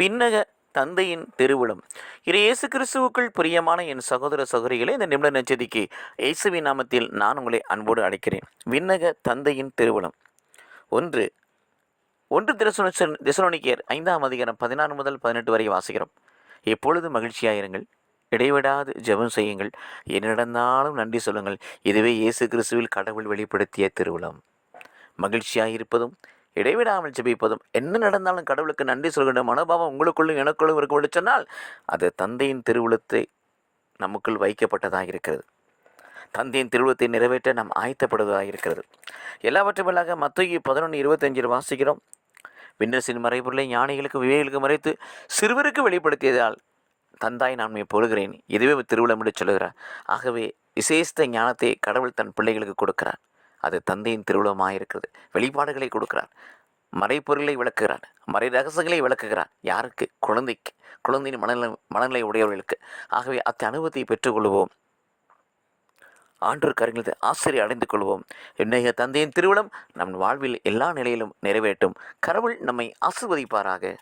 விண்ணக தந்தையின் திருவிழம். இது இயேசு கிறிஸ்துவுக்குள் பிரியமான என் சகோதர சகோதரிகளை இந்த நிமிட நச்சதிக்கு இயேசுவின் நாமத்தில் நான் உங்களை அன்போடு அழைக்கிறேன். விண்ணக தந்தையின் திருவிழம். ஒன்று ஒன்று திரசு திசனோனிக்கியர் ஐந்தாம் அதிகாரம் பதினாறு முதல் பதினெட்டு வரை வாசிக்கிறோம். எப்பொழுது மகிழ்ச்சியாயிருங்கள் இடைவிடாது ஜெபம் செய்யுங்கள் என்ன நடந்தாலும் நன்றி சொல்லுங்கள். இதுவே இயேசு கிறிஸ்துவில் கடவுள் வெளிப்படுத்திய திருவிழம். மகிழ்ச்சியாயிருப்பதும் இடைவிடாமல் ஜெபிப்பதும் என்ன நடந்தாலும் கடவுளுக்கு நன்றி சொல்கின்ற மனோபாவம் உங்களுக்குள்ளும் எனக்குள்ளும் இருக்கும் சொன்னால் அது தந்தையின் திருவுளத்தை நமக்குள் வைக்கப்பட்டதாக இருக்கிறது. தந்தையின் திருவுளத்தை நிறைவேற்ற நாம் ஆயத்தப்படுவதாக இருக்கிறது. எல்லாவற்றும் மேலாக மத்திய பதினொன்று இருபத்தஞ்சில் வாசிக்கிறோம். விண்ணரசின் மறைபொருளை ஞானிகளுக்கு விவேகளுக்கு மறைத்து சிறுவருக்கு வெளிப்படுத்தியதால் தந்தாய் நான் உம்மை இதுவே திருவிழம் என்று சொல்லுகிறார். ஆகவே விசேஷத்த ஞானத்தை கடவுள் தன் பிள்ளைகளுக்கு கொடுக்கிறார். அது தந்தையின் திருவிழமாக இருக்கிறது வெளிப்பாடுகளை கொடுக்கிறார் மறைப்பொருளை விளக்குகிறார் மறை ரகசியங்களை விளக்குகிறார் யாருக்கு? குழந்தைக்கு. குழந்தையின் மனநிலை மனநிலை உடையவர்களுக்கு. ஆகவே அத்த அனுபவத்தை பெற்றுக்கொள்வோம். ஆண்டோர் கருங்களது ஆசிரியர் அடைந்து கொள்வோம். இன்னைய தந்தையின் திருவிழம் நம் வாழ்வில் எல்லா நிலையிலும் நிறைவேற்றும். கடவுள் நம்மை ஆசிர்வதிப்பாராக.